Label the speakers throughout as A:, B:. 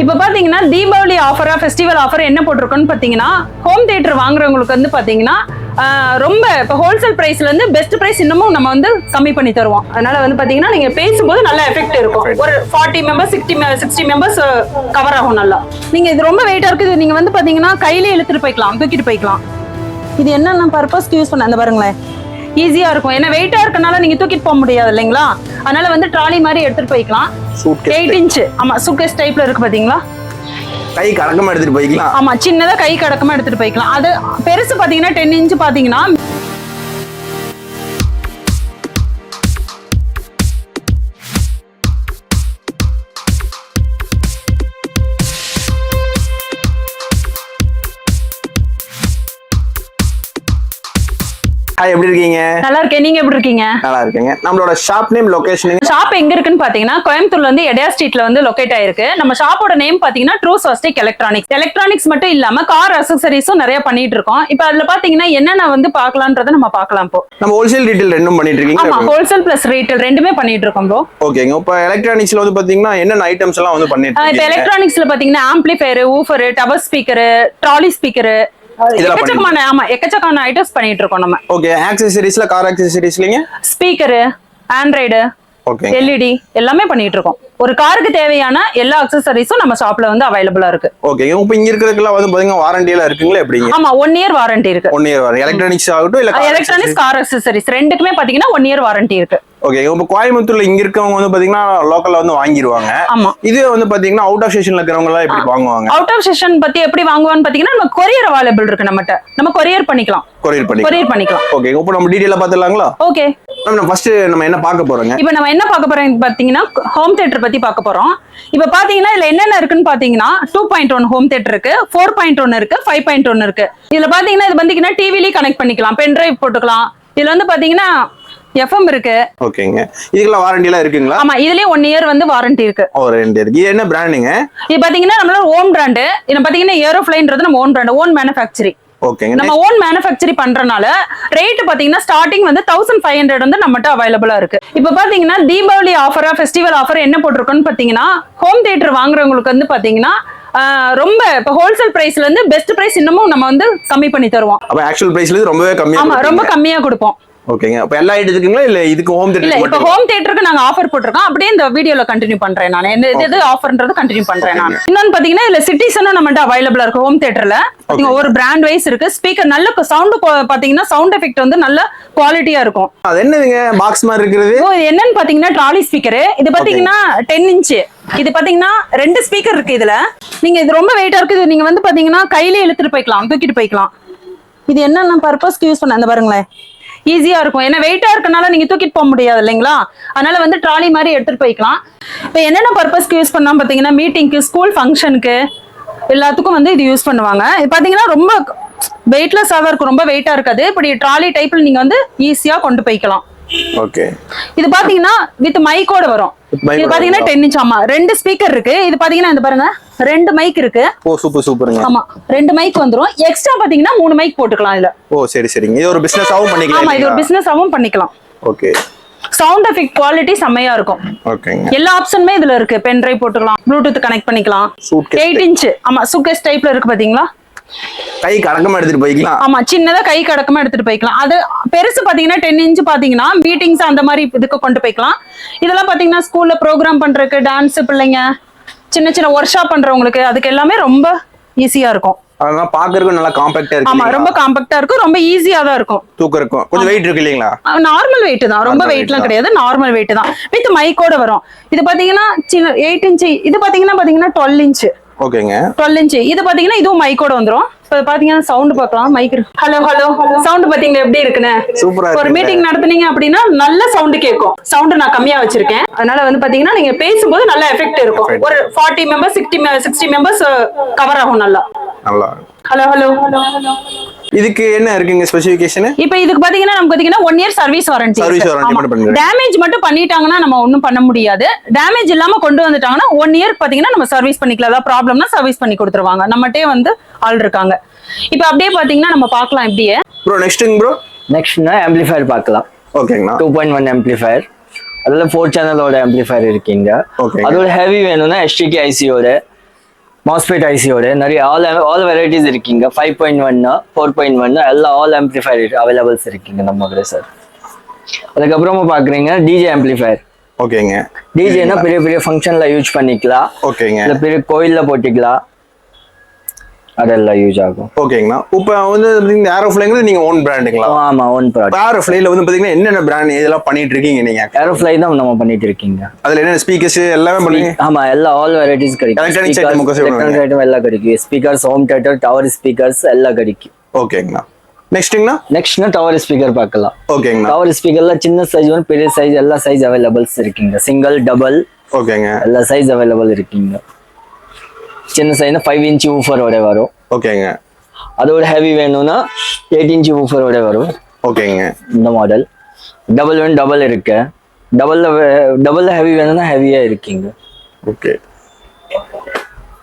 A: இப்போ பாத்தீங்கன்னா Deepavali ஆஃபரா festival offer என்ன போட்டிருக்கோன்னு பாத்தீங்கன்னா ஹோம் தியேட்டர் வாங்குறவங்களுக்கு வந்து பாத்தீங்கன்னா ரொம்ப இப்போ ஹோல்சேல் பிரைஸ்ல இருந்து பெஸ்ட் பிரைஸ் இன்னமும் நம்ம வந்து கம்மி பண்ணி தருவோம். அதனால வந்து பாத்தீங்கன்னா நீங்க பேசும்போது நல்ல எஃபெக்ட் இருக்கும். ஒரு forty members sixty sixty members cover ஆகும் நல்லா. நீங்க இது ரொம்ப வெயிட்டா இருக்குது. நீங்க வந்து பாத்தீங்கன்னா கையிலே இழுத்துட்டு போய்க்கலாம் தூக்கிட்டு போய்க்கலாம். இது என்னென்ன பர்பஸ்க்கு யூஸ் பண்ண அந்த பாருங்களேன். ஈஸியா இருக்கும். ஏன்னா வெயிட்டா இருக்கனால நீங்க தூக்கிட்டு போக முடியாது இல்லைங்களா? அதனால வந்து ட்ராலி மாதிரி எடுத்துட்டு போய்க்கலாம். எயிட் இன்ச் ஆமா சூட்கேஸ் டைப்ல இருக்கு பாத்தீங்களா?
B: கை கடக்கமா எடுத்துட்டு போய்க்கலாம்.
A: ஆமா சின்னதா கை கடக்கமா எடுத்துட்டு போய்க்கலாம். அது பெருசு பாத்தீங்கன்னா டென் இன்ச் பாத்தீங்கன்னா
B: ஹாய் எப்படி இருக்கீங்க?
A: நல்லா இருக்கேன் நீங்க எப்படி இருக்கீங்க?
B: நல்லா இருக்கீங்க நம்மளோட ஷாப் நேம் லொகேஷன்
A: ஷாப் எங்க இருக்குன்னு பாத்தீங்கன்னா கோயம்புத்தூர்ல இருந்து எடையா ஸ்ட்ரீட்ல வந்து லொகேட் ஆயிருக்கு. நம்ம ஷாப்போட நேம் பாத்தீங்கன்னா ட்ரூ ஸ்வஸ்டிக் எலக்ட்ரானிக்ஸ் எலக்ட்ரானிக்ஸ் மட்டும் இல்லாம கார் அசசரிஸும் நிறைய பண்ணிட்டு இருக்கோம். இப்போ அதுல பாத்தீங்கன்னா என்னென்ன வந்து பார்க்கலான்றதை நம்ம பார்க்கலாம் இப்போ.
B: நம்ம ஹோல்சேல் டீடைல் ரெண்டும் பண்ணிட்டு
A: ஆமா
B: இருக்கீங்க
A: ஹோல்சேல் பிளஸ் ரீட்டைல் ரெண்டுமே பண்ணிட்டு இருக்கோம் ப்ரோ
B: ஓகேங்க இப்போ எலக்ட்ரானிக்ஸ்ல வந்து பாத்தீங்கன்னா என்னென்ன ஐட்டம்ஸ் எல்லாம் வந்து பண்ணிட்டு
A: இப்போ
B: இருக்கீங்க?
A: எலக்ட்ரானிக்ஸ்ல பாத்தீங்கன்னா amplifier woofer tower speaker trolley speaker எக்கச்சக்கமான ஆமா எக்கச்சக்கமான ஐட்டம்ஸ் பண்ணிட்டு இருக்கோம் நம்ம.
B: ஓகே ஆக்சசரிஸ்ல கார் ஆக்சசரிஸ்லங்க
A: ஸ்பீக்கரு ஆண்ட்ராய்டு
B: ஓகே
A: எல்இடி எல்லாமே பண்ணிட்டு இருக்கோம். ஒரு காருக்கு தேவையான எல்லா அக்சசரிஸும் நம்ம ஷாப்ல வந்து அவைலபிளா இருக்கு.
B: ஓகே இப்போ இங்க இருக்கிறதுக்கெல்லாம் வந்து பாத்தீங்கன்னா வாரண்டி எல்லாம் இருக்குங்களா எப்படிங்க?
A: ஆமா ஒன் இயர் வாரண்டி இருக்கு.
B: ஒன் இயர் வரும் எலக்ட்ரானிக்ஸ் ஆகட்டும் இல்ல
A: எலக்ட்ரானிக்ஸ் கார் அக்சசரிஸ் ரெண்டுக்குமே பாத்தீங்கன்னா ஒன் இயர் வாரண்டி இருக்கு.
B: ஓகே இப்போ கோயம்புத்தூர்ல இங்க இருக்கவங்க வந்து பாத்தீங்கன்னா லோக்கல்ல வந்து வாங்கிடுவாங்க
A: ஆமா.
B: இதே வந்து பாத்தீங்கன்னா அவுட் ஆஃப் ஸ்டேஷன்ல இருக்கிறவங்க எல்லாம் எப்படி வாங்குவாங்க?
A: அவுட் ஆஃப் செஷன் பத்தி எப்படி வாங்குவான்னு பாத்தீங்கன்னா நம்ம கொரியர் அவைலபிள் இருக்கு நம்மகிட்ட. நம்ம கொரியர் பண்ணிக்கலாம்.
B: கொரியர் பண்ணி
A: கொரியர் பண்ணிக்கலாம்.
B: ஓகே இப்போ நம்ம டீடைலா பாத்துலாங்களா
A: ஓகே
B: நம்ம ஃபர்ஸ்ட் நம்ம என்ன பார்க்க போறோங்க?
A: இப்போ நம்ம என்ன பார்க்க போறோம் பாத்தீங்கன்னா ஹோம் தியேட்டர் பத்தி பார்க்க போறோம். இப்போ பாத்தீங்கன்னா இதுல என்னென்ன இருக்குன்னு பாத்தீங்கன்னா two point one home theatre இருக்கு ஃபோர் பாயிண்ட் ஒன் இருக்கு ஃபைவ் பாயிண்ட் ஒன் இருக்கு. இதுல பாத்தீங்கன்னா இது பாத்தீங்கன்னா டிவிலயும் கனெக்ட் பண்ணிக்கலாம் பென் டிரைவ் போட்டுக்கலாம். இதுல வந்து பாத்தீங்கன்னா எஃப்எம் இருக்கு.
B: ஓகேங்க. இதுக்கெல்லாம் வாரண்டி எல்லாம் இருக்குங்களா?
A: ஆமா இதுலயும் ஒன் இயர் வந்து வாரண்டி இருக்கு.
B: ஓ ரெண்டு இருக்கு இது என்ன பிராண்டுங்க
A: இது பாத்தீங்கன்னா நம்மளோட ஓன் பிராண்டு இது பாத்தீங்கன்னா ஏரோஃபிளைன்றது நம்ம ஓன் பிராண்ட் ஓன் மேனுஃபேக்சரிங்
B: ஓகேங்க
A: நம்ம ஓன் மேனுஃபேக்சரி பண்றனால ரேட் பாத்தீங்கன்னா ஸ்டார்டிங் வந்து தௌசண்ட் ஃபைவ் ஹண்ட்ரட் வந்து நம்மகிட்ட அவைலபிளா இருக்கு. இப்போ பாத்தீங்கன்னா தீபாவளி ஆஃபரா ஃபெஸ்டிவல் ஆஃபர் என்ன போட்டிருக்கோன்னு பாத்தீங்கன்னா ஹோம் தியேட்டர் வாங்குறவங்களுக்கு வந்து பாத்தீங்கன்னா ரொம்ப இப்போ ஹோல்சேல் பிரைஸ்ல இருந்து பெஸ்ட் பிரைஸ் இன்னமும் நம்ம வந்து கம்மி பண்ணி தருவோம்.
B: அப்ப ஆக்சுவல் பிரைஸ்ல ரொம்பவே கம்மியா
A: ஆமா ரொம்ப. கம்மியா கொடுப்போம்.
B: ஓகேங்க. அப்ப எல்லா ஐட்டத்துக்குங்களா இல்ல இதுக்கு ஹோம்
A: இல்ல
B: தேட்டர்
A: இப்போ ஹோம் தியேட்டருக்கு நாங்க ஆஃபர் போட்டிருக்கோம். அப்படியே இந்த வீடியோல கண்டினியூ பண்றேன் நான். எந்த இது- ஆஃபர்ன்றது கண்டினியூ பண்றேன் நான். இன்னொன்னு பாத்தீங்கன்னா இதுல சிட்டிசனும் நம்மகிட்ட அவைலபிளா இருக்கு ஹோம் தியேட்டர்ல பாத்தீங்க ஒரு பிராண்ட் வைஸ் இருக்கு. ஸ்பீக்கர் நல்ல சவுண்ட் பாத்தீங்கன்னா சவுண்ட் எஃபெக்ட் வந்து நல்ல குவாலிட்டியா இருக்கும்.
B: அது என்னதுங்க? பாக்ஸ் மாதிரி
A: இது என்னன்னு பாத்தீங்கன்னா ட்ராலி ஸ்பீக்கர் இது பாத்தீங்கன்னா டென் இன்ச் இது பாத்தீங்கன்னா ரெண்டு ஸ்பீக்கர் இருக்கு இதுல. நீங்க இது ரொம்ப வெயிட்டா இருக்கு. இது நீங்க வந்து பாத்தீங்கன்னா கையிலே இழுத்துட்டு போய்க்கலாம். தூக்கிட்டு போய்க்கலாம். இது என்னென்ன பர்பஸ்க்கு யூஸ் பண்ண அந்த பாருங்களேன். ஈஸியா இருக்கும். ஏன்னா வெயிட்டா இருக்கனால நீங்க தூக்கிட்டு போக முடியாது இல்லைங்களா? அதனால வந்து ட்ராலி மாதிரி எடுத்துட்டு போய்க்கலாம். இப்போ என்னென்ன பர்பஸ்க்கு யூஸ் பண்ணலாம் பாத்தீங்கன்னா மீட்டிங்க்கு ஸ்கூல் ஃபங்க்ஷனுக்கு எல்லாத்துக்கும் வந்து இது யூஸ் பண்ணுவாங்க. இது பாத்தீங்கன்னா ரொம்ப வெயிட்லெஸ்ஸாக இருக்கும். ரொம்ப வெயிட்டா இருக்காது. இப்படி ட்ராலி டைப்ல நீங்க வந்து ஈஸியா கொண்டு போய்க்கலாம்.
B: ஓகே
A: இது பாத்தீங்கன்னா வித் மைக்கோட வரும். இது பாத்தீங்கன்னா டென் இன்ச் ஆமா. ரெண்டு ஸ்பீக்கர் இருக்கு. இது பாத்தீங்கன்னா இந்த பாருங்க ரெண்டு மைக் இருக்கு.
B: ஓ சூப்பர் சூப்பருங்க
A: ஆமா. ரெண்டு மைக் வந்துரும். எக்ஸ்ட்ரா பாத்தீங்கன்னா மூணு மைக் போட்டுக்கலாம் இதுல.
B: ஓ சரி சரிங்க. இது ஒரு பிசினஸாவும் பண்ணிக்கலாம்
A: ஆமா இது ஒரு? பிசினஸாவும் பண்ணிக்கலாம்.
B: ஓகே.
A: சவுண்ட் எஃபெக்ட் குவாலிட்டி செம்மையா இருக்கும்.
B: ஓகேங்க.
A: எல்லா ஆப்ஷனுமே இதுல இருக்கு. பென் டிரைவ் போட்டுக்கலாம் ப்ளூடூத் கனெக்ட் பண்ணிக்கலாம். எயிட் இன்ச் ஆமா சூட்கேஸ் டைப்ல இருக்கு பாத்தீங்களா?
B: கை கடக்கமா எடுத்துட்டு போய்க்கலாம்.
A: ஆமா சின்னதா கை கடக்கமா எடுத்துட்டு போய்க்கலாம். அது பெருசு பாத்தீங்கன்னா டென் இன்ச் பாத்தீங்கன்னா மீட்டிங்ஸ் அந்த மாதிரி இதுக்கு கொண்டு போய்க்கலாம். இதெல்லாம் பாத்தீங்கன்னா ஸ்கூல்ல ப்ரோக்ராம் பண்றதுக்கு டான்ஸ் பிள்ளைங்க சின்ன சின்ன ஒர்க் ஷாப் பண்றவங்களுக்கு அதுக்கு எல்லாமே ரொம்ப ஈஸியா இருக்கும்.
B: அதெல்லாம் பாக்குறதுக்கு நல்லா காம்பாக்டா இருக்கு
A: ஆமா? ரொம்ப காம்பேக்டா இருக்கும் ரொம்ப ஈஸியா தான் இருக்கும்.
B: தூக்கம் இருக்கும் கொஞ்சம் வெயிட் இருக்கு இல்லைங்களா?
A: நார்மல் வெயிட் தான். ரொம்ப வெயிட்லாம். கிடையாது நார்மல் வெயிட் தான். வித் மைக்கோட வரும். இது பாத்தீங்கன்னா சின்ன எயிட் இன்ச் இது பாத்தீங்கன்னா பாத்தீங்கன்னா டுவெல் இன்ச்
B: ஓகேங்க.
A: டுவெல் இன்ச் இது பாத்தீங்கன்னா இதுவும் மைக்கோட வந்துரும். இப்போ பாத்தீங்கன்னா சவுண்ட் பார்க்கலாம். மைக் ஹலோ ஹலோ சவுண்ட் பாத்தீங்களா எப்படி இருக்குன்னு?
B: சூப்பரா
A: ஒரு மீட்டிங் நடத்துனீங்க அப்படின்னா நல்ல சவுண்ட் கேட்கும். சவுண்ட் நான் கம்மியா வச்சிருக்கேன். அதனால வந்து பாத்தீங்கன்னா நீங்க பேசும்போது நல்ல எஃபெக்ட் இருக்கும். ஒரு forty members sixty sixty members cover ஆகும் நல்லா.
B: நல்லா.
A: ஹலோ ஹலோ
B: இதுக்கு என்ன இருக்குங்க ஸ்பெசிஃபிகேஷன்
A: இப்போ இதுக்கு பாத்தீங்கன்னா நமக்கு பாத்தீங்கன்னா one year service warranty
B: Service warranty மட்டும் பண்ணிடுங்க.
A: டேமேஜ் மட்டும் பண்ணிட்டாங்கன்னா நம்ம ஒண்ணும் பண்ண முடியாது. டேமேஜ் இல்லாம கொண்டு வந்துட்டாங்கன்னா ஒன் இயர் பாத்தீங்கன்னா நம்ம சர்வீஸ் பண்ணிக்கலாம். ஏதாவது ப்ராப்ளம்னா சர்வீஸ் பண்ணி கொடுத்துருவாங்க. நம்மகிட்டே வந்து ஆள் இருக்காங்க. இப்போ அப்படியே பாத்தீங்கன்னா நம்ம பார்க்கலாம் இப்படியே.
B: ப்ரோ நெக்ஸ்ட்டுங்க ப்ரோ
C: நெக்ஸ்ட்னா ஆம்பிளிஃபயர் பார்க்கலாம்.
B: ஓகேங்கண்ணா
C: டூ பாயிண்ட் ஒன் ஆம்பிளிஃபயர் அதில் ஃபோர் சேனலோட ஆம்பிளிஃபயர் இருக்கீங்க. அதோட ஹெவி வேணும்னா எஸ்டிகே ஐசியோட மாஸ்பெட் ஐசியோட நிறைய ஆல் ஆல் வெரைட்டிஸ் இருக்கீங்க. ஃபைவ் பாயிண்ட் ஒன்னு ஃபோர் பாயிண்ட் ஒன்னு எல்லா ஆல் ஆம்பிளிஃபயர் அவைலபிள்ஸ் இருக்கீங்க நம்ம கூட சார் அதுக்கப்புறமா பார்க்குறீங்க டிஜே ஆம்பிளிஃபயர்
B: ஓகேங்க.
C: டிஜேனா பெரிய பெரிய ஃபங்க்ஷன்ல யூஸ் பண்ணிக்கலாம்.
B: ஓகேங்க.
C: இல்ல பெரிய கோயில்ல போட்டுக்கலாம். அதெல்லாம் யூஸ் ஆகும்.
B: ஓகேங்கண்ணா. இப்போ வந்து இந்த ஏரோஃப்ளைங்கிறது நீங்க ஓன் பிராண்டுங்களா
C: ஆமா ஒன் ப்ராடக்ட்
B: ஏரோஃப்ளைல வந்து பாத்தீங்கன்னா என்னென்ன பிராண்ட் இதெல்லாம் பண்ணிட்டு இருக்கீங்க நீங்க
C: ஏரோஃப்ளை தான் நம்ம பண்ணிட்டு இருக்கீங்க.
B: அதுல என்னென்ன ஸ்பீக்கர்ஸ் எல்லாமே பண்ணுவீங்க
C: ஆமா எல்லா ஆல் வெரைட்டிஸ் கிடைக்கும்.
B: Electronics item முக்காசி பண்ணுவீங்க.
C: எலக்ட்ரானிக் ஐட்டம் எல்லாம் கிடைக்கும். Speakers home theatre tower speakers எல்லாம் கிடைக்கும்.
B: ஓகேங்கண்ணா. நெக்ஸ்ட்டுங்கண்ணா
C: நெக்ஸ்ட்னா டவர் ஸ்பீக்கர் பார்க்கலாம்.
B: ஓகேங்கண்ணா.
C: டவர் ஸ்பீக்கர்ல சின்ன சைஸ் ஒன்று பெரிய சைஸ் எல்லா சைஸ் அவைலபிள்ஸ் இருக்கீங்க. சிங்கிள் டபுள்
B: ஓகேங்க.
C: எல்லா சைஸ் அவைலபிள் இருக்கீங்க. சின்ன சைஸ்னா ஃபைவ் இன்ச் ஊஃபரோட வரும்.
B: ஓகேங்க.
C: அதோட ஹெவி வேணும்னா எயிட் இன்ச் ஊஃபரோட வரும்.
B: ஓகேங்க.
C: இந்த மாடல் டபுள் வேணும் டபுள் இருக்கு. டபுள்ல டபுள்ல ஹெவி வேணும்னா ஹெவியா இருக்கீங்க.
B: ஓகே.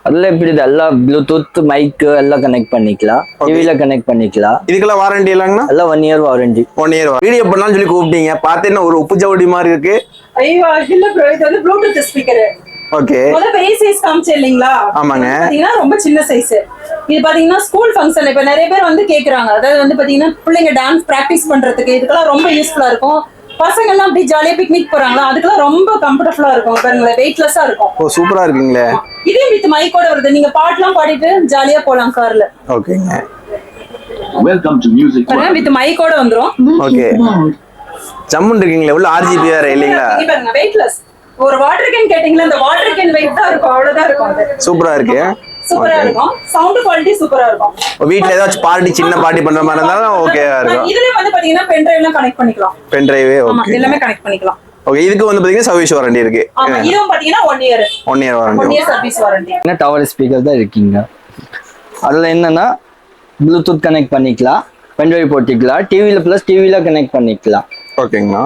C: அதுல எப்படி இது? எல்லாம் ப்ளூடூத் மைக் எல்லாம் கனெக்ட் பண்ணிக்கலாம். டிவில கனெக்ட் பண்ணிக்கலாம்.
B: இதுக்கெல்லாம் வாரண்டி இல்லைங்கண்ணா?
C: எல்லாம் one year warranty
B: one year video பண்ணலாம்னு சொல்லி கூப்பிட்டீங்க. பார்த்தேன்னா ஒரு உப்பு ஜவுடி மாதிரி இருக்கு.
A: ஐயோ இல்ல ப்ரோ இது வந்து ப்ளூடூத் ஸ்பீக்கர்
B: ஓகே
A: முதல்ல பெரிய சைஸ் காமிச்சேன் இல்லைங்களா?
B: ஆமாங்க.
A: பாத்தீங்கன்னா ரொம்ப சின்ன சைஸ் இது பாத்தீங்கன்னா ஸ்கூல் ஃபங்க்ஷன் இப்ப நிறைய பேர் வந்து கேக்குறாங்க. அதாவது வந்து பாத்தீங்கன்னா பிள்ளைங்க டான்ஸ் பிராக்டிஸ் பண்றதுக்கு இதுக்கெல்லாம் ரொம்ப யூஸ்ஃபுல்லா இருக்கும். பசங்க எல்லாம் அப்படி ஜாலியா பிக்னிக் போறாங்களா? அதுக்கெல்லாம் ரொம்ப கம்ஃபர்டபுளா இருக்கும். பாருங்களேன் வெயிட்லெஸ்ஸா இருக்கும்.
B: ஓ சூப்பரா இருக்குங்களே.
A: இதே வித் மைக்கோட வருது. நீங்க பாட்டுலாம் பாடிட்டு ஜாலியா போலாம் கார்ல
B: ஓகேங்க
A: பாருங்க வித் மைக்கோட வந்துரும்.
B: ஓகே ஜம்முன் இருக்கீங்களே உள்ள ஆர்ஜிபி வேற இல்லைங்களா?
A: வெயிட்லெஸ் ஒரு வாட்டர் கேன் கேட்டீங்களா? அந்த வாட்டர் கேன் வெயிட் தான் இருக்கும். அவ்வளவுதான் இருக்கும் அது.
B: சூப்பரா இருக்கு.
A: சூப்பரா இருக்கும். சவுண்ட் குவாலிட்டி சூப்பரா இருக்கும்.
B: வீட்ல ஏதாச்சும் பார்ட்டி சின்ன பார்ட்டி பண்ற மாதிரி இருந்தாலும் ஓகேவா இருக்கும்.
A: இதுல வந்து பாத்தீங்கன்னா பென் டிரைவ்லாம் கனெக்ட் பண்ணிக்கலாம்.
B: பென் டிரைவே ஓகே
A: எல்லாமே கனெக்ட் பண்ணிக்கலாம்.
B: ஓகே இதுக்கு வந்து பாத்தீங்கன்னா சர்வீஸ் வாரண்டி இருக்கு.
A: ஆமா இதுவும் பாத்தீங்கன்னா one year
B: one year
A: one
B: warranty
A: year service warranty
C: என்ன டவர் ஸ்பீக்கர் தான் இருக்கீங்க? அதுல என்னன்னா ப்ளூடூத் கனெக்ட் பண்ணிக்கலாம். பென்ட்ரைவ் போட்டிக்கலாம். டிவில ப்ளஸ் டிவில கனெக்ட் பண்ணிக்கலாம்.
B: ஓகேங்கண்ணா.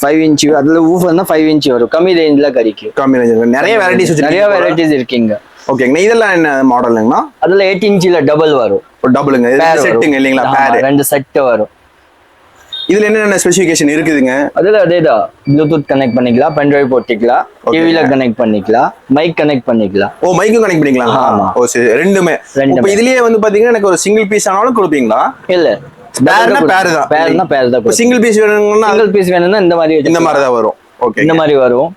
C: ஃபைவ் இன்ச் அதுல ஊஃபர்னா ஃபைவ் இன்ச் வரும். கம்மி ரேஞ்சில் கிடைக்கும்.
B: கம்மி range. நிறைய வெரைட்டிஸ்
C: நிறைய வெரைட்டிஸ் இருக்கீங்க.
B: ஓகேங்கண்ணா இதெல்லாம் என்ன மாடலுங்கண்ணா
C: அதுல எயிட் இன்ச்சில் டபுள் வரும்.
B: டபுளுங்க. செட்டுங்க இல்லைங்களா? பேர்
C: ரெண்டு செட் வரும்.
B: இதுல என்னென்ன ஸ்பெசிஃபிகேஷன் இருக்குதுங்க?
C: அதுல அதேதான் ப்ளூடூத் கனெக்ட் பண்ணிக்கலாம். பென்ட்ரைவ் போட்டிக்கலாம். டிவில கனெக்ட் பண்ணிக்கலாம். மைக் கனெக்ட் பண்ணிக்கலாம்.
B: ஓ மைக்கும் கனெக்ட் பண்ணிக்கலாம்
C: ஆமா.
B: ஓ சரி. ரெண்டுமே.
C: ரெண்டுமே.
B: இப்போ இதுலயே வந்து பாத்தீங்கன்னா எனக்கு ஒரு சிங்கிள் பீஸ் ஆனாலும் கொடுப்பீங்களா?
C: இல்ல.
B: பேர்னா பேர் தான்
C: பேர்னா பேர் தான்.
B: சிங்கிள் பீஸ் அது
C: சிங்கிள் பீஸ் வேணும்னா இந்த மாதிரி
B: இந்த. மாதிரி தான் வரும். ஓகே
C: இந்த மாதிரி வரும்.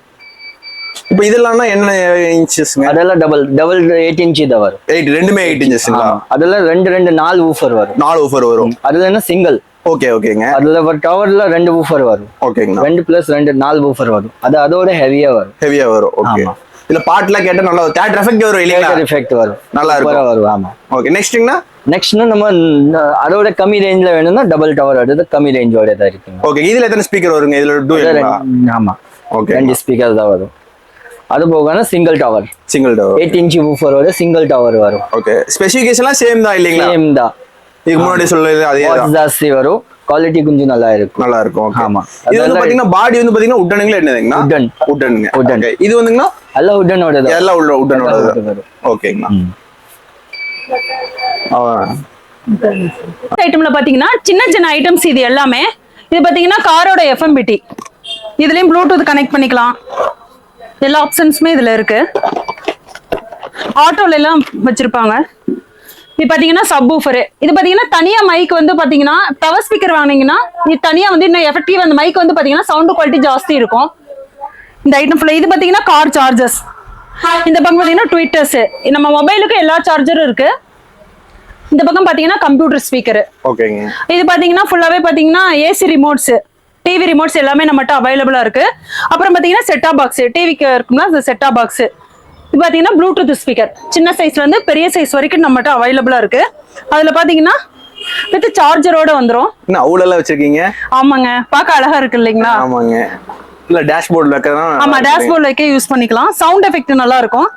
B: இப்போ இதெல்லாம் என்ன இன்ச்சஸ்ங்க
C: அதெல்லாம் டபுள் டபுள் எயிட் இன்ச் தான் வரும்.
B: எயிட் ரெண்டுமே எயிட் இன்ச்சஸ்ங்களா.
C: அதெல்லாம் ரெண்டு ரெண்டு நாலு ஊஃபர் வரும்.
B: நாலு ஊஃபர் வரும்.
C: அதுல என்ன சிங்கிள்
B: ஓகே ஓகேங்க
C: அதுல ஒரு டவர்ல ரெண்டு ஊஃபர் வரும்.
B: ஓகேங்கண்ணா
C: ரெண்டு பிளஸ் ரெண்டு நாலு ஊஃபர் வரும். அது அதோட ஹெவியா வரும்.
B: ஹெவியா வரும். ஓகே. இதுல பாட்டுலாம் கேட்டா நல்லா தேட்டர் எஃபெக்ட் வரும் இல்லைங்களா?
C: எஃபெக்ட் வரும்.
B: நல்லா இருக்கும்.
C: வரும். ஆமா.
B: ஓகே நெக்ஸ்ட்டுங்கண்ணா
C: நெக்ஸ்ட்னா நம்ம அதோட கம்மி ரேஞ்ச்ல வேணும்னா டபுள் டவர் அடுத்து கம்மி ரேஞ்சோட தான் இருக்குங்க
B: ஓகே இதுல எத்தனை ஸ்பீக்கர் வருங்க இதுல டூ
C: இதுல ரெண்டு- ஆமா
B: ஓகே
C: ரெண்டு ஸ்பீக்கர் தான் வரும் அது போகனா single tower
B: single tower
C: eight inch ஊஃபரோட single tower வரும்
B: ஓகே ஸ்பெசிஃபிகேஷன்லாம் சேம் தான் இல்லைங்களா
C: சேம் தான்
B: இதுக்கு முன்னாடி சொல்லுது அதே
C: ஜாஸ்தி வரும் குவாலிட்டி கொஞ்சம் நல்லா இருக்கும்
B: நல்லா இருக்கும்.
C: ஆமா.
B: இது வந்து பாத்தீங்கன்னா பாடி வந்து பாத்தீங்கன்னா உட்டனுங்களா என்னதுங்கண்ணா
C: Wooden.
B: உட்டனுங்க. Okay. இது வந்துங்கண்ணா
C: எல்லாம் உடனோட தான்
B: எல்லாம் உள்ள உட்டனோட
C: வரும்.
B: ஓகேங்கண்ணா. ஆ.
A: ஐட்டம்ல பாத்தீங்கன்னா சின்ன சின்ன ஐட்டம்ஸ் இது எல்லாமே. இது பாத்தீங்கன்னா காரோட எஃப்எம்பிடி இதுலயும் ப்ளூடூத் கனெக்ட் பண்ணிக்கலாம். எல்லா ஆப்ஷன்ஸுமே இதுல இருக்கு. ஆட்டோல எல்லாம் வச்சிருப்பாங்க. இது பாத்தீங்கன்னா சப் ஊஃபரு இது பாத்தீங்கன்னா தனியா மைக் வந்து பாத்தீங்கன்னா பவர் ஸ்பீக்கர் வாங்கினீங்கன்னா இது தனியா வந்து இன்னும் எஃபெக்டிவ் அந்த மைக் வந்து பாத்தீங்கன்னா சவுண்ட் குவாலிட்டி ஜாஸ்தி இருக்கும். இந்த ஐட்டம் ஃபுல்லா இது பாத்தீங்கன்னா கார் சார்ஜஸ் இந்த பக்கம் பாத்தீங்கன்னா ட்விட்டர்ஸ் நம்ம மொபைலுக்கு எல்லா சார்ஜரும் இருக்கு. இந்த பக்கம் பாத்தீங்கன்னா கம்ப்யூட்டர் ஸ்பீக்கர்
B: ஓகேங்க
A: இது பாத்தீங்கன்னா ஃபுல்லாவே பாத்தீங்கன்னா ஏசி ரிமோட்ஸ் டிவி ரிமோட்ஸ் எல்லாமே நம்மகிட்ட அவைலபிளா இருக்கு. அப்புறம் பாத்தீங்கன்னா செட்டா பாக்ஸ் டிவிக்கு இருக்கும்னா அது செட்டா பாக்ஸ் இது பாத்தீங்கன்னா ப்ளூடூத் ஸ்பீக்கர் சின்ன சைஸ்ல இருந்து பெரிய சைஸ் வரைக்கும் நம்மகிட்ட அவைலபிளா இருக்கு. அதுல பாத்தீங்கன்னா வித் சார்ஜரோட வந்துரும்.
B: என்ன அவ்வளோ வச்சிருக்கீங்க?
A: ஆமாங்க. பார்க்க அழகா இருக்கு இல்லைங்களா?
B: ஆமாங்க. இல்ல டேஷ்போர்ட்ல
A: ஆமா
B: இருக்கிறதா
A: டேஷ்போர்ட் வைக்க யூஸ் பண்ணிக்கலாம். சவுண்ட் எஃபெக்ட் நல்லா இருக்கும்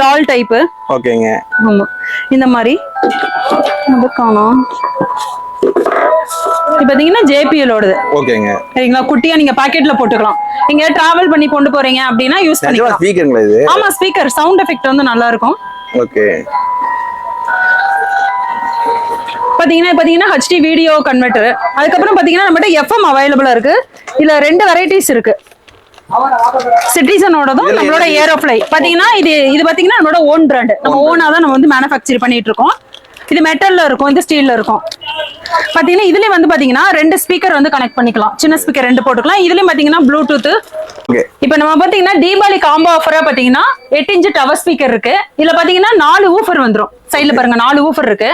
A: டால் டைப்பு
B: ஓகேங்க.
A: ஆமா. இந்த மாதிரி அது காணோம். இது பாத்தீங்கன்னா ஜேபிஎலோடது
B: ஓகேங்க.
A: சரிங்களா? குட்டியா நீங்க பாக்கெட்ல போட்டுக்கலாம். நீங்க டிராவல் பண்ணி கொண்டு போறீங்க அப்படின்னா யூஸ் பண்ணிக்கலாம்.
B: ஸ்பீக்கருங்களா இது?
A: ஆமா ஸ்பீக்கர் சவுண்ட் எஃபெக்ட் வந்து நல்லா இருக்கும்
B: ஓகே.
A: பாத்தீங்கன்னா பாத்தீங்கன்னா ஹெச்டி வீடியோ கன்வெர்ட்டர் அதுக்கப்புறம் பாத்தீங்கன்னா நம்மகிட்ட எஃப்எம் அவைலபிளா இருக்கு. இதுல ரெண்டு வெரைட்டிஸ் இருக்கு. சிட்டிசனோடதும் நம்மளோட ஏரோஃப்ளை பாத்தீங்கன்னா இது இது பாத்தீங்கன்னா நம்மளோட ஓன் பிராண்ட் நம்ம ஓனா தான் நம்ம வந்து மேனுஃபேக்சர் பண்ணிட்டு இருக்கோம் இது மெட்டல்ல இருக்கும் இது ஸ்டீல்ல இருக்கும். பாத்தீங்கன்னா இதுலயே வந்து பாத்தீங்கன்னா ரெண்டு ஸ்பீக்கர் வந்து கனெக்ட் பண்ணிக்கலாம். சின்ன ஸ்பீக்கர் ரெண்டு போட்டுக்கலாம். இதுலயும் பாத்தீங்கன்னா ப்ளூடூத் இப்போ நம்ம பாத்தீங்கன்னா தீபாவளி காம்போ ஆஃபரா பாத்தீங்கன்னா எட்டு இன்ச்சு டவர் ஸ்பீக்கர் இருக்கு. இதுல பாத்தீங்கன்னா நாலு ஊஃபர் வந்துரும். சைடுல பாருங்க நாலு ஊஃபர் இருக்கு.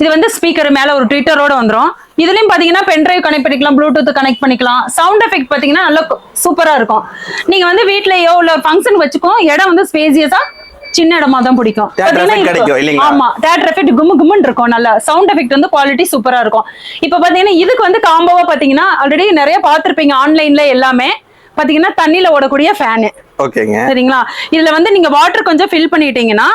A: இது வந்து ஸ்பீக்கர் மேல ஒரு ட்விட்டரோட வந்துரும். இதுலயும் பாத்தீங்கன்னா பென்ட்ரைவ் கனெக்ட் பண்ணிக்கலாம் ப்ளூடூத் கனெக்ட் பண்ணிக்கலாம். சவுண்ட் எஃபெக்ட் பாத்தீங்கன்னா நல்லா சூப்பரா இருக்கும். நீங்க வந்து வீட்லயோ இல்ல ஃபங்க்ஷன் வச்சுக்கோ இடம் வந்து ஸ்பேசியஸா சின்ன இடமா தான் பிடிக்கும்? ஆமா தேட்டர் எஃபெக்ட் கும்மு கும்முன்னு இருக்கும் நல்லா. சவுண்ட் எஃபெக்ட் வந்து குவாலிட்டி சூப்பரா இருக்கும். இப்போ பாத்தீங்கன்னா இதுக்கு வந்து காம்போவா பாத்தீங்கன்னா ஆல்ரெடி நிறைய பார்த்திருப்பீங்க ஆன்லைன்ல எல்லாமே. பாத்தீங்கன்னா தண்ணியில ஓடக்கூடிய ஃபேனு
B: ஓகேங்க.
A: சரிங்களா? இதுல வந்து நீங்க வாட்டர் கொஞ்சம் ஃபில் பண்ணிட்டீங்கன்னா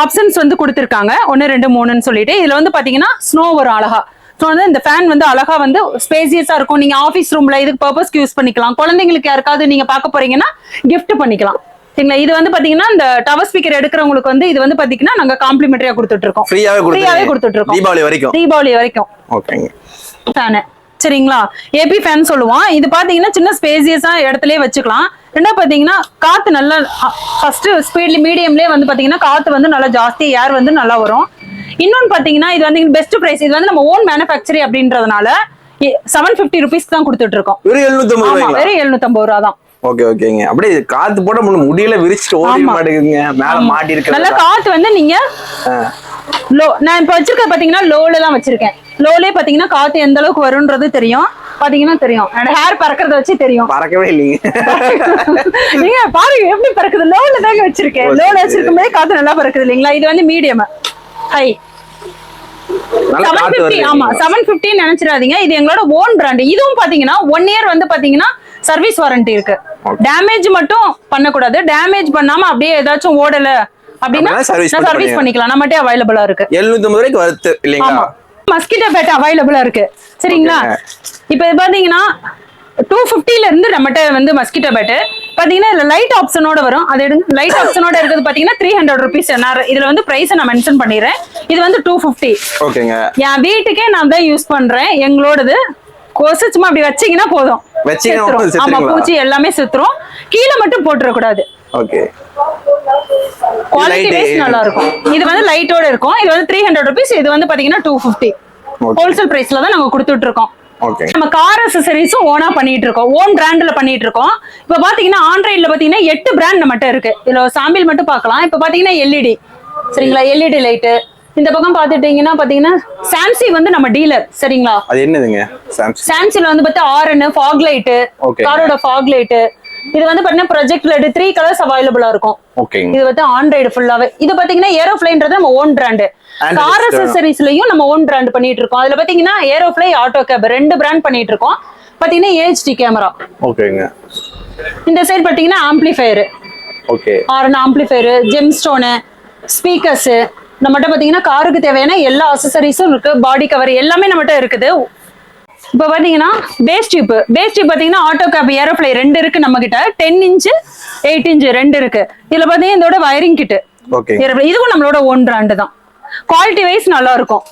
A: ஆப்ஷன்ஸ் வந்து கொடுத்துருக்காங்க. ஒன்று ரெண்டு மூணுன்னு சொல்லிட்டு. இதுல வந்து பாத்தீங்கன்னா ஸ்னோ வரும் அழகா. ஸோ வந்து இந்த ஃபேன் வந்து அழகா வந்து ஸ்பேசியஸா இருக்கும். நீங்க ஆஃபீஸ் ரூம்ல இதுக்கு பர்பஸ்க்கு யூஸ் பண்ணிக்கலாம். குழந்தைங்களுக்கு யாருக்காவது நீங்க பார்க்க போறீங்கன்னா gift பண்ணிக்கலாம். சரிங்களா? இது வந்து பாத்தீங்கன்னா இந்த டவர் ஸ்பீக்கர் எடுக்கிறவங்களுக்கு வந்து இது வந்து பாத்தீங்கன்னா நாங்க காம்ப்ளிமெண்டரியா கொடுத்துட்டு இருக்கோம்.
B: ஃப்ரீயாவே
A: கொடுத்துட்டு இருக்கோம்.
B: தீபாவளி வரைக்கும்.
A: தீபாவளி வரைக்கும்.
B: ஓகேங்க.
A: ஃபேனு சரிங்களா? ஏபி ஃபேன் சொல்லுவோம். இது பாத்தீங்கன்னா சின்ன ஸ்பேசியஸா இடத்துலயே வச்சுக்கலாம். ரெண்டா பாத்தீங்கன்னா காத்து நல்லா ஃபர்ஸ்ட் ஸ்பீட்ல மீடியம்லயே வந்து பாத்தீங்கன்னா காத்து வந்து நல்லா ஜாஸ்தி ஏர் வந்து நல்லா வரும். இன்னொன்னு பாத்தீங்கன்னா இது வந்து பெஸ்ட் பிரைஸ் இது வந்து நம்ம ஓன் மேனுஃபேக்சரி அப்படின்றதுனால செவன் பிப்டி ருபீஸ் தான் கொடுத்துட்டு இருக்கோம்
B: வெறும்
A: எழுநூத்தம்பது ரூபா தான்.
B: ஓகே ஓகேங்க. அப்படியே காத்து போட முடியும் முடியல விரிச்சிட்டு ஓடி. மாட்டேங்குதுங்க. மேல மாட்டி
A: நல்ல
B: இருக்கிறது
A: காத்து வந்து நீங்க லோ நான் இப்ப வச்சிருக்கிறது பாத்தீங்கன்னா லோல தான் வச்சிருக்கேன். லோலே பாத்தீங்கன்னா காத்து எந்த அளவுக்கு வரும்ன்றது தெரியும். பாத்தீங்கன்னா தெரியும். என்னோட ஹேர் பறக்கறத வச்சு தெரியும்.
B: பறக்கவே இல்லைங்க.
A: நீங்க பாருங்க எப்படி பறக்குது? லோல தாங்க வச்சிருக்கேன். லோல
B: சரி,
A: வச்சிருக்கும் போதே காத்து நல்லா பறக்குது இல்லைங்களா? இது வந்து மீடியம் ஹை
B: நல்ல
A: செவன்
B: காத்து
A: பிப்டி
B: வருது.
A: ஆமா செவன் பிப்டி நினைச்சிடாதீங்க. இது எங்களோட ஓன் பிராண்ட் இதுவும் பாத்தீங்கன்னா ஒன் இயர் வந்து பாத்தீங்கன்னா சர்வீஸ் வாரண்டி இருக்கு. டேமேஜ் மட்டும் பண்ணக்கூடாது. டேமேஜ் பண்ணாம அப்படியே ஏதாச்சும் ஓடல அப்படின்னா சர்வீஸ்
B: பண்ணிக்கலாம்.
A: நம்மகிட்டே அவைலபிளா இருக்கு.
B: எழுநூத்தி ஐம்பது ரூபாய்க்கு வருது இல்லைங்களா?
A: மஸ்கிட்டோ பேட் அவைலபிளா இருக்கு. சரிங்களா? இப்போ பாத்தீங்கன்னா டூ ல இருந்து நம்மகிட்ட வந்து மஸ்கிட்டோ பேட் பாத்தீங்கன்னா இதுல லைட் ஆப்ஷனோட வரும். அது எடுங்க. லைட் ஆப்ஷனோட இருக்கிறது பாத்தீங்கன்னா த்ரீ ஹண்ட்ரட் ருபீஸ் இதுல வந்து பிரைஸ் நான் மென்ஷன் பண்ணிடுறேன். இது வந்து டூ ஃபிஃப்டி
B: ஓகேங்க.
A: என் வீட்டுக்கே நான் தான் யூஸ் பண்றேன். எங்களோடது. கொசு சும்மா அப்படி வச்சீங்கன்னா போதும். ஆமா? பூச்சி எல்லாமே செத்துரும். கீழே மட்டும் போட்டுற கூடாது
B: ஓகே.
A: குவாலிட்டி வைஸ் நல்லா இருக்கும் இது வந்து லைட்டோட இருக்கும். இது வந்து த்ரீ ஹண்ட்ரட் ருபீஸ் இது வந்து பாத்தீங்கன்னா டூ ஃபிஃப்டி. ஹோல்சேல் பிரைஸ்ல தான் நாங்க கொடுத்துட்டு இருக்கோம் நம்ம கார் அசசரிஸும் ஓனா பண்ணிட்டு இருக்கோம். ஓன் பிராண்ட்ல பண்ணிட்டு இருக்கோம். இப்ப பாத்தீங்கன்னா ஆண்ட்ராய்ட்ல பாத்தீங்கன்னா எட்டு பிராண்ட் நம்மகிட்ட இருக்கு. இதுல சாம்பிள் மட்டும் பார்க்கலாம். இப்ப பாத்தீங்கன்னா எல்இடி சரிங்களா? எல்இடி லைட்டு இந்த பக்கம் பாத்துட்டீங்கன்னா பாத்தீங்கன்னா சாம்சி வந்து நம்ம டீலர் சரிங்களா?
B: அது என்னதுங்க?
A: சாம்சங்ல வந்து பார்த்தா ஆர்என் ஃபாக் லைட்டு. காரோட ஃபாக் லைட்டு இது வந்து பாத்தீங்கன்னா ப்ரொஜெக்ட் லைட் த்ரீ கலர்ஸ் அவைலபிளா இருக்கும். இது வந்து ஆண்ட்ராய்டு ஃபுல்லாவே இது பாத்தீங்கன்னா ஏரோஃபிளைன்றது நம்ம ஓன் பிராண்ட் கார் அசசரிஸ்லயும் நம்ம ஓன் பிராண்ட் பண்ணிட்டு இருக்கோம். அதுல பாத்தீங்கன்னா ஏரோஃப்ளை ஆட்டோ கேப் ரெண்டு பிராண்ட் பண்ணிட்டு இருக்கோம். பாத்தீங்கன்னா ஏஹெச்டி கேமரா
B: ஓகேங்க
A: இந்த சைடு பாத்தீங்கன்னா amplifier
B: okay
A: RN amplifier gem stone speakers நம்மகிட்ட பாத்தீங்கன்னா காருக்கு தேவையான எல்லா அசசரிஸும் இருக்கு. பாடி கவர் எல்லாமே நம்மகிட்ட இருக்குது. இப்போ பாத்தீங்கன்னா பேஸ் டியூப் பேஸ் டியூப் பாத்தீங்கன்னா ஆட்டோ கேப் ஏரோஃப்ளை ரெண்டு இருக்கு நம்ம கிட்ட டென் இன்ச்சு எயிட் இன்ச்சு ரெண்டு இருக்கு. இதுல பாத்தீங்கன்னா இதோட வயரிங் கிட்டு இதுவும் நம்மளோட ஓன் பிராண்டு தான் குவாலிட்டி வைஸ் நல்லா இருக்கும்